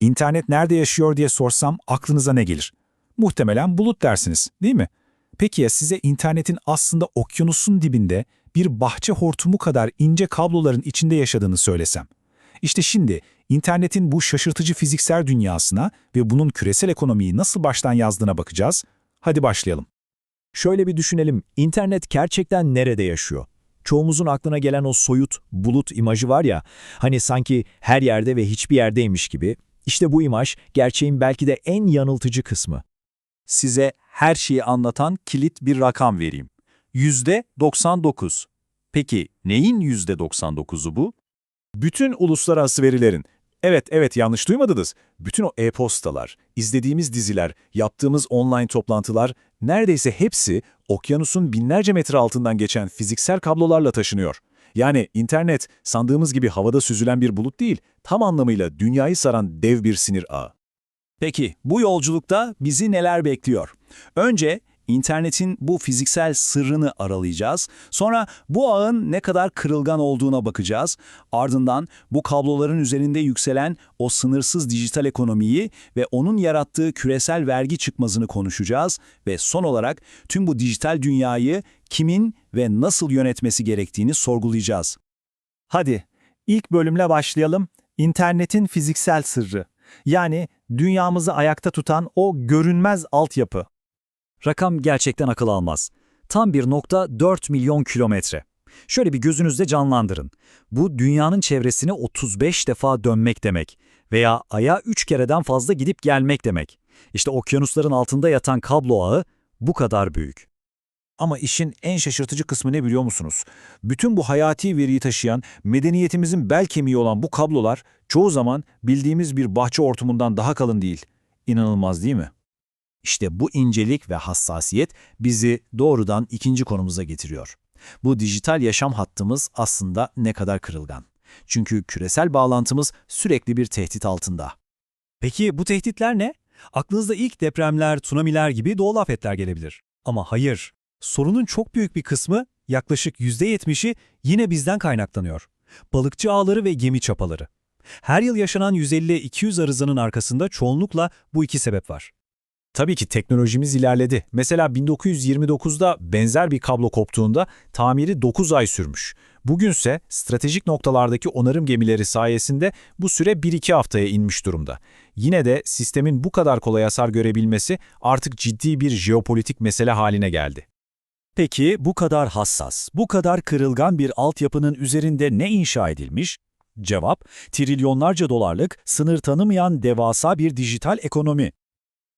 İnternet nerede yaşıyor diye sorsam aklınıza ne gelir? Muhtemelen bulut dersiniz, değil mi? Peki ya size internetin aslında okyanusun dibinde bir bahçe hortumu kadar ince kabloların içinde yaşadığını söylesem? İşte şimdi internetin bu şaşırtıcı fiziksel dünyasına ve bunun küresel ekonomiyi nasıl baştan yazdığına bakacağız. Hadi başlayalım. Şöyle bir düşünelim, internet gerçekten nerede yaşıyor? Çoğumuzun aklına gelen o soyut, bulut imajı var ya, hani sanki her yerde ve hiçbir yerdeymiş gibi. İşte bu imaj, gerçeğin belki de en yanıltıcı kısmı. Size her şeyi anlatan kilit bir rakam vereyim. Yüzde 99. Peki neyin yüzde 99'u bu? Bütün uluslararası verilerin, evet evet yanlış duymadınız, bütün o e-postalar, izlediğimiz diziler, yaptığımız online toplantılar, neredeyse hepsi okyanusun binlerce metre altından geçen fiziksel kablolarla taşınıyor. Yani internet sandığımız gibi havada süzülen bir bulut değil, tam anlamıyla dünyayı saran dev bir sinir ağı. Peki bu yolculukta bizi neler bekliyor? Önce internetin bu fiziksel sırrını aralayacağız. Sonra bu ağın ne kadar kırılgan olduğuna bakacağız. Ardından bu kabloların üzerinde yükselen o sınırsız dijital ekonomiyi ve onun yarattığı küresel vergi çıkmazını konuşacağız. Ve son olarak tüm bu dijital dünyayı kimin ve nasıl yönetmesi gerektiğini sorgulayacağız. Hadi, ilk bölümle başlayalım. İnternetin fiziksel sırrı. Yani dünyamızı ayakta tutan o görünmez altyapı. Rakam gerçekten akıl almaz. Tam 1.4 milyon kilometre. Şöyle bir gözünüzde canlandırın. Bu dünyanın çevresini 35 defa dönmek demek veya aya 3 kereden fazla gidip gelmek demek. İşte okyanusların altında yatan kablo ağı bu kadar büyük. Ama işin en şaşırtıcı kısmı ne biliyor musunuz? Bütün bu hayati veriyi taşıyan, medeniyetimizin bel kemiği olan bu kablolar çoğu zaman bildiğimiz bir bahçe ortumundan daha kalın değil. İnanılmaz değil mi? İşte bu incelik ve hassasiyet bizi doğrudan ikinci konumuza getiriyor. Bu dijital yaşam hattımız aslında ne kadar kırılgan. Çünkü küresel bağlantımız sürekli bir tehdit altında. Peki bu tehditler ne? Aklınızda ilk depremler, tsunamiler gibi doğal afetler gelebilir. Ama hayır, sorunun çok büyük bir kısmı, yaklaşık %70'i yine bizden kaynaklanıyor. Balıkçı ağları ve gemi çapaları. Her yıl yaşanan 150-200 arızanın arkasında çoğunlukla bu iki sebep var. Tabii ki teknolojimiz ilerledi. Mesela 1929'da benzer bir kablo koptuğunda tamiri 9 ay sürmüş. Bugünse stratejik noktalardaki onarım gemileri sayesinde bu süre 1-2 haftaya inmiş durumda. Yine de sistemin bu kadar kolay hasar görebilmesi artık ciddi bir jeopolitik mesele haline geldi. Peki bu kadar hassas, bu kadar kırılgan bir altyapının üzerinde ne inşa edilmiş? Cevap, trilyonlarca dolarlık, sınır tanımayan devasa bir dijital ekonomi.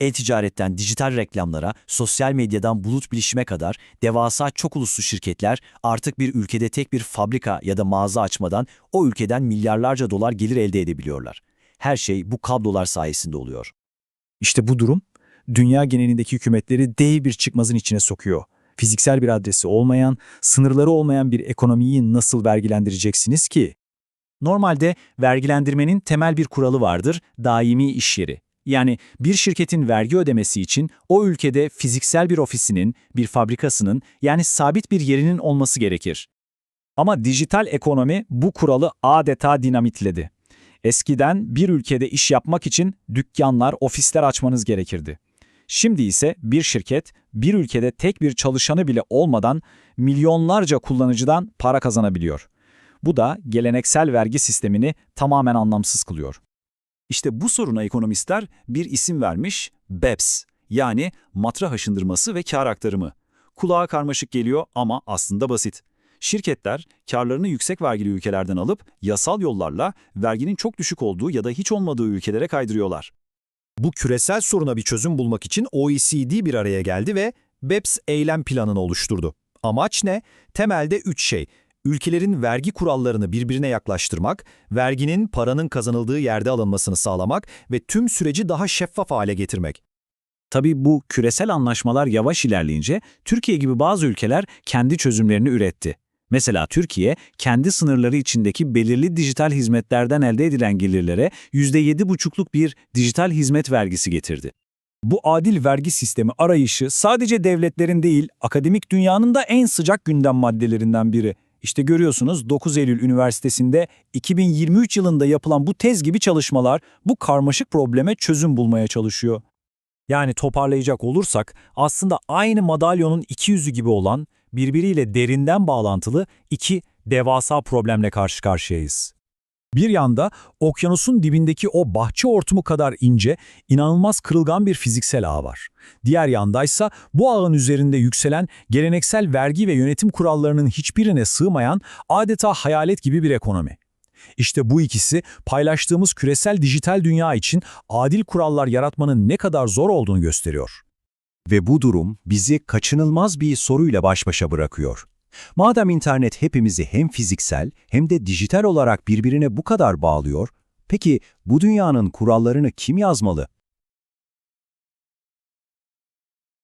E-ticaretten dijital reklamlara, sosyal medyadan bulut bilişime kadar devasa çok uluslu şirketler artık bir ülkede tek bir fabrika ya da mağaza açmadan o ülkeden milyarlarca dolar gelir elde edebiliyorlar. Her şey bu kablolar sayesinde oluyor. İşte bu durum, dünya genelindeki hükümetleri dev bir çıkmazın içine sokuyor. Fiziksel bir adresi olmayan, sınırları olmayan bir ekonomiyi nasıl vergilendireceksiniz ki? Normalde vergilendirmenin temel bir kuralı vardır, daimi iş yeri. Yani bir şirketin vergi ödemesi için o ülkede fiziksel bir ofisinin, bir fabrikasının yani sabit bir yerinin olması gerekir. Ama dijital ekonomi bu kuralı adeta dinamitledi. Eskiden bir ülkede iş yapmak için dükkanlar, ofisler açmanız gerekirdi. Şimdi ise bir şirket bir ülkede tek bir çalışanı bile olmadan milyonlarca kullanıcıdan para kazanabiliyor. Bu da geleneksel vergi sistemini tamamen anlamsız kılıyor. İşte bu soruna ekonomistler bir isim vermiş, BEPS yani matra haşındırması ve kar aktarımı. Kulağa karmaşık geliyor ama aslında basit. Şirketler karlarını yüksek vergili ülkelerden alıp yasal yollarla verginin çok düşük olduğu ya da hiç olmadığı ülkelere kaydırıyorlar. Bu küresel soruna bir çözüm bulmak için OECD bir araya geldi ve BEPS eylem planını oluşturdu. Amaç ne? Temelde üç şey. Ülkelerin vergi kurallarını birbirine yaklaştırmak, verginin paranın kazanıldığı yerde alınmasını sağlamak ve tüm süreci daha şeffaf hale getirmek. Tabii bu küresel anlaşmalar yavaş ilerleyince Türkiye gibi bazı ülkeler kendi çözümlerini üretti. Mesela Türkiye, kendi sınırları içindeki belirli dijital hizmetlerden elde edilen gelirlere %7,5'luk bir dijital hizmet vergisi getirdi. Bu adil vergi sistemi arayışı sadece devletlerin değil, akademik dünyanın da en sıcak gündem maddelerinden biri. İşte görüyorsunuz 9 Eylül Üniversitesi'nde 2023 yılında yapılan bu tez gibi çalışmalar bu karmaşık probleme çözüm bulmaya çalışıyor. Yani toparlayacak olursak aslında aynı madalyonun iki yüzü gibi olan, birbiriyle derinden bağlantılı iki devasa problemle karşı karşıyayız. Bir yanda okyanusun dibindeki o bahçe hortumu kadar ince, inanılmaz kırılgan bir fiziksel ağ var. Diğer yandaysa bu ağın üzerinde yükselen geleneksel vergi ve yönetim kurallarının hiçbirine sığmayan adeta hayalet gibi bir ekonomi. İşte bu ikisi paylaştığımız küresel dijital dünya için adil kurallar yaratmanın ne kadar zor olduğunu gösteriyor. Ve bu durum bizi kaçınılmaz bir soruyla baş başa bırakıyor. Madem internet hepimizi hem fiziksel hem de dijital olarak birbirine bu kadar bağlıyor, peki bu dünyanın kurallarını kim yazmalı?